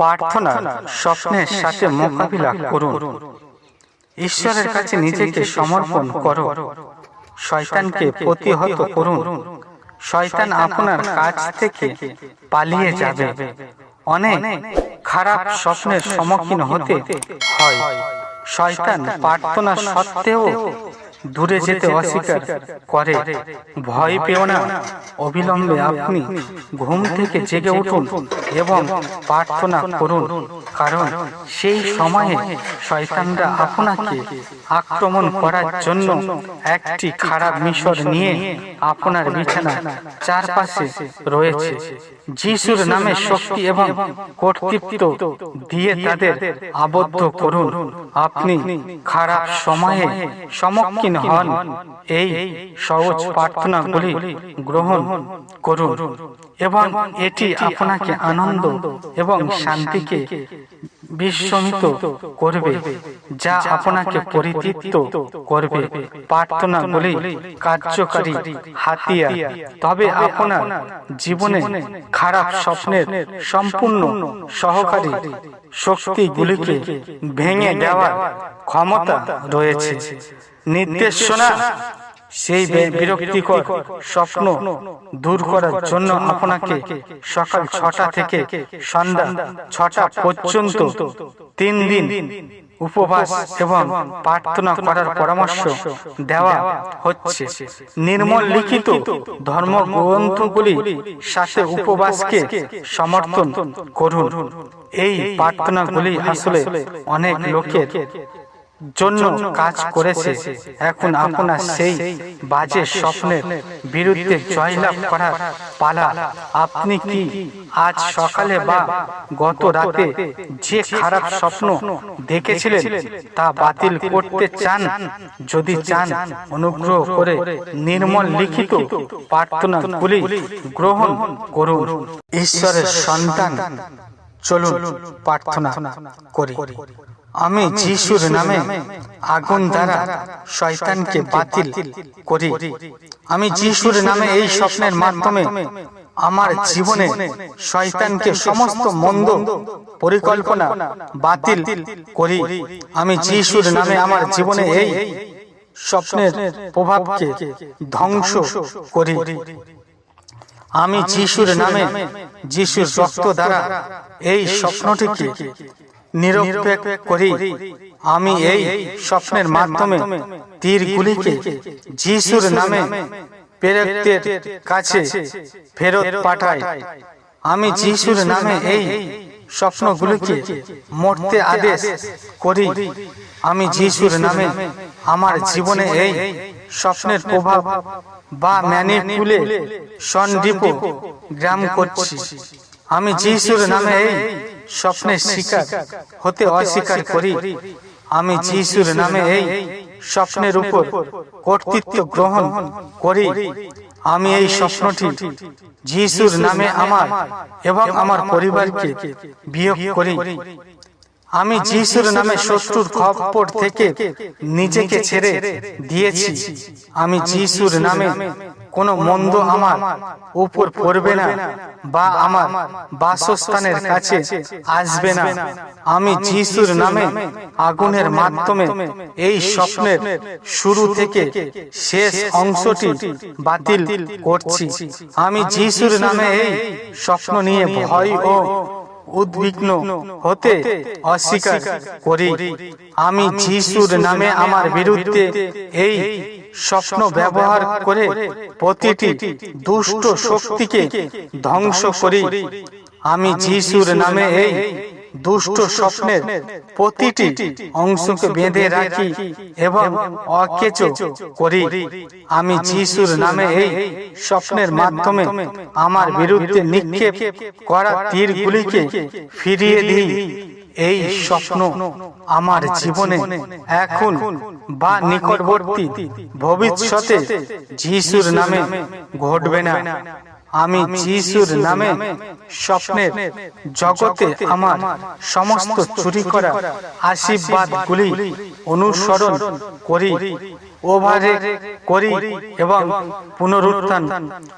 প্রার্থনা স্বপ্নের সাথে মোকাবিলা করুন। ঈশ্বরের কাছে নিজেকে সমর্পণ করো শয়তানকে প্রতিহত করুন। শয়তান আপনার কাছ থেকে পালিয়ে যাবে। অনেক খারাপ স্বপ্নের সম্মুখীন হতে হয়। শয়তান প্রার্থনা সত্ত্বেও দূরে যেতে অস্বীকার করে। ভয় পেও না। অবিলম্বে আপনি ঘুম থেকে জেগে উঠুন এবং প্রার্থনা করুন। কারণ সেই সময়ে শয়তানরা আপনাকে আক্রমণ করার জন্য একটি খারাপ মিশর নিয়ে আপনার বিছানা চারপাশে রয়েছে। যিশুর নামে শক্তি এবং কর্তৃত্ব দিয়ে তাদের আবদ্ধ করুন। আপনি খারাপ সময়ে সম্মুখীন হন। এই সহজ প্রার্থনাগুলি গ্রহণ করুন এবং এটি আপনাকে আনন্দ এবং শান্তিকে বিস্মিত করবে, যা আপনাকে পরিতৃপ্ত করবে। প্রার্থনাগুলি কার্যকারী, হাতিয়ার। তবে আপনার জীবনে খারাপ স্বপ্নের সম্পূর্ণ সহকারী শক্তিগুলিকে ভেঙে দেওয়ার ক্ষমতা রয়েছে। নির্দেশনা সেই বিরক্তিকর স্বপ্ন দূর করার জন্য আপনাকে সকাল ছটা থেকে সন্ধ্যা ছটা পর্যন্ত তিন দিন উপবাস এবং প্রার্থনা করার পরামর্শ দেওয়া হচ্ছে। নির্মল লিখিত ধর্মগ্রন্থগুলি সাথে উপবাসকে সমর্থন করুন। এই প্রার্থনাগুলি আসলে অনেক লোকের জন্য কাজ করেছে। এখন আপনার সেই বাজে স্বপ্নের বিরুদ্ধে জয়লাভ করার পালা। আপনি কি আজ সকালে বা গত রাতে যে খারাপ স্বপ্ন দেখেছিলেন তা বাতিল করতে চান যদি চান অনুগ্রহ করে নির্মল লিখিত প্রার্থনাগুলি গ্রহণ করুন। ঈশ্বরের সন্তান। চলুন প্রার্থনা করি। আমি যিশুর নামে আগুন দ্বারা শয়তানকে বাতিল করি। আমি যিশুর নামে এই স্বপ্নের মাধ্যমে আমার জীবনে শয়তানকে সমস্ত মন্দ পরিকল্পনা বাতিল করি। আমি যিশুর নামে আমার জীবনে এই স্বপ্নের প্রভাবকে ধ্বংস করি। আমি যিশুর নামে যিশুর রক্ত দ্বারা এই স্বপ্নটিকে নিরপেক্ষ করি। আমি এই স্বপ্নের মাধ্যমে তীরগুলিকে যিশুর নামে প্রেরকদের কাছে ফেরত পাঠাই। আমি যিশুর নামে এই স্বপ্নগুলিকে মরতে আদেশ করি। আমি যিশুর নামে আমার জীবনে এই স্বপ্নের প্রভাব বা ম্যানিপুলে সন্ডিপ গ্রাম করছি। আমি যিশুর নামে এই স্বপ্নের শিকার হতে অস্বীকার করি। আমি যিশুর নামে এই স্বপ্নের উপর কর্তৃত্ব গ্রহণ করি। আমি এই স্বপ্নটি যিশুর নামে আমার এবং আমার পরিবারকে বিয়োগ করি। আমি যিশুর নামে শত্রুর খপ্পর থেকে নিজেকে ছেড়ে দিয়েছি। আমি যিশুর নামে কোনো মন্দ আমার উপর পড়বে না বা আমার বাসস্থানের কাছে আসবে না। আমি যিশুর নামে আগুনের মাধ্যমে এই স্বপ্নের শুরু থেকে শেষ অংশটি বাতিল করছি। আমি যিশুর নামে এই স্বপ্ন নিয়ে ভয় ও উদ্বিগ্ন হতে অস্বীকার করি। আমি যিশুর নামে আমার বিরুদ্ধে এই স্বপ্ন ব্যবহার করে প্রতিটি দুষ্ট শক্তিকে ধ্বংস করি। আমি যিশুর নামে এই দুষ্ট স্বপ্নের প্রতিটি অংশকে বেঁধে রাখি এবং অকেচ করি। আমি যিশুর নামে এই স্বপ্নের মাধ্যমে আমার বিরুদ্ধে নিক্ষেপ করা তীরগুলিকে ফিরিয়ে দিই। এই স্বপ্ন আমার জীবনে এখন বা নিকটবর্তী ভবিষ্যতে যিশুর নামে ঘটবে না। আমি যিশুর নামে স্বপ্নের জগতে আমার সমস্ত চুরি করা আশীর্বাদগুলি অনুসরণ করি, ওভারে করি এবং পুনরুত্থান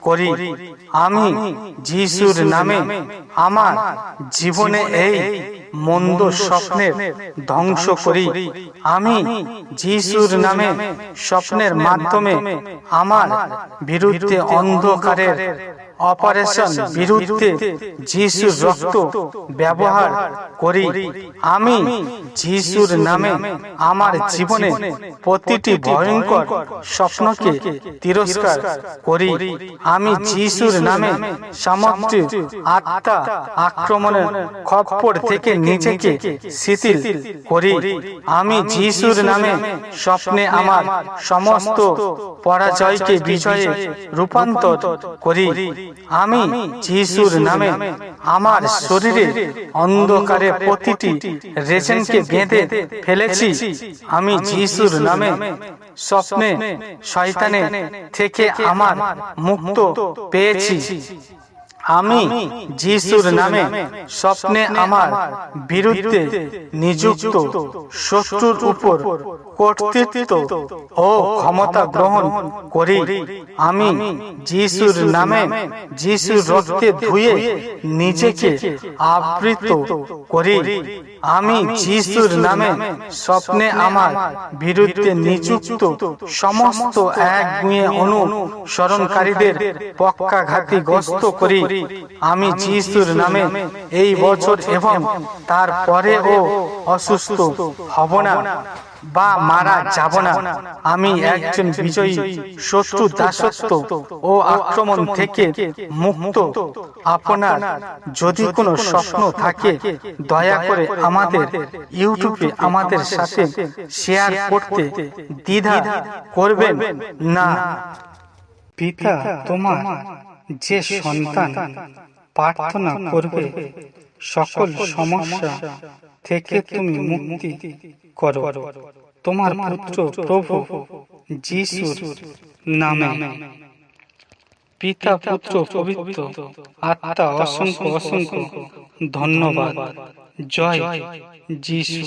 করি। আমি যিশুর নামে আমার জীবনে এই মন্দ স্বপ্নের ধ্বংস করি। আমি যিশুর নামে স্বপ্নের মাধ্যমে আমার বিরুদ্ধে অন্ধকারের অপারেশন বিরুদ্ধে যিশুর রক্ত ব্যবহার করি। আমি যিশুর নামে আমার জীবনে প্রতিটি ভয়ঙ্কর স্বপ্নকে তিরস্কার করি। আমি যিশুর নামে সামগ্রিক আত্মা আক্রমণের খপ্পর থেকে নিজেকে শিথিল করি। আমি যিশুর নামে স্বপ্নে আমার সমস্ত পরাজয়কে বিজয়ে রূপান্তর করি। আমি যিশুর নামে আমার শরীরে অন্ধকারে প্রতিটি রেজেনকে বেঁধে ফেলেছি। আমি যিশুর নামে স্বপ্নে শয়তানে থেকে আমার মুক্ত পেয়েছি। আমি যিশুর নামে স্বপ্নে আমার বিরুদ্ধে নিযুক্ত শত্রুর উপর কর্তৃত্ব ও ক্ষমতা গ্রহণ করি। আমি যিশুর নামে যিশুর রক্তে ধুয়ে নিজেকে আবৃত করি। আমি যিশুর নামে স্বপ্নে আমার বিরুদ্ধে নিযুক্ত সমস্ত এক গুঁয়ে অনুসরণকারীদের পক্ষাঘাতী গ্রস্ত করি। আমি যিশুর নামে এই বছর এবং তারপরে ও অসুস্থ হব না। বা মারা যাব না। আমি একজন বিজয়ী শত্রু দাসত্ব ও আক্রমণ থেকে মুক্ত। আপনার যদি কোনো স্বপ্ন থাকে দয়া করে আমাদের ইউটিউবে আমাদের সাথে শেয়ার করতে দ্বিধা করবেন না। পিতা তোমার যে সন্তান প্রার্থনা করবে। সকল সমস্যা থেকে তুমি মুক্তি করো। তোমার পুত্র প্রভু যিশুর নামে। পিতা পুত্র পবিত্র আত্মা অসংখ্য অসংখ্য ধন্যবাদ। জয় যিশু।